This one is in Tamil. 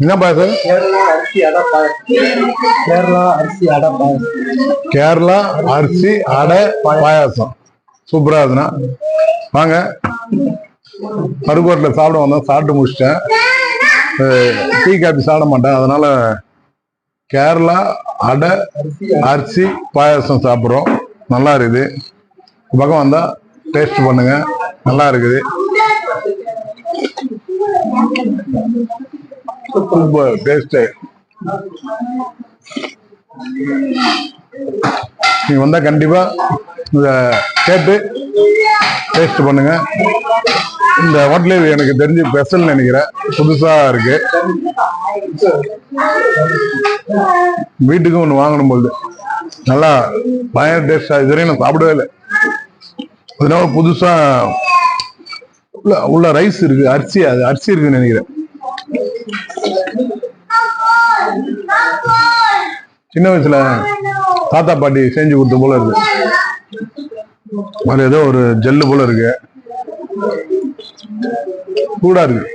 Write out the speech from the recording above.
என்ன பாயசம் கேரளா அரிசி அடை பாயசம். கேரளா அரிசி அடை பாயசம். சூப்பரா இருக்குண்ணா வாங்க. மறுகோட்டில் சாப்பிட வந்தோம். சாப்பிட்டு முடிச்சிட்டேன். டீ காபி சாப்பிட மாட்டேன். அதனால கேரளா அடை அரிசி பாயாசம் சாப்பிட்றோம். நல்லா இருக்குது. பக்கம் வந்தா டேஸ்ட் பண்ணுங்க. நல்லா இருக்குது. சூப்பர் டேஸ்ட்டு நீ வந்தா கண்டிப்பா இதை கேட்டு டேஸ்ட் பண்ணுங்க. இந்த ஹோட்டலில் எனக்கு தெரிஞ்சு ஸ்பெஷல் நினைக்கிறேன். புதுசா இருக்கு. வீட்டுக்கும் ஒன்று வாங்கணும் பொழுது நல்லா பயங்கர டேஸ்டா இது வரையும் நான் சாப்பிடவே இல்லை. அதனால புதுசா உள்ள உள்ள ரைஸ் இருக்கு அரிசி அது அரிசி இருக்குன்னு நினைக்கிறேன். சின்ன வயசுல தாத்தா பாட்டி செஞ்சு கொடுத்த போல இருக்கு. அது ஏதோ ஒரு ஜெல்லு போல இருக்கு. சூடா இருக்கு.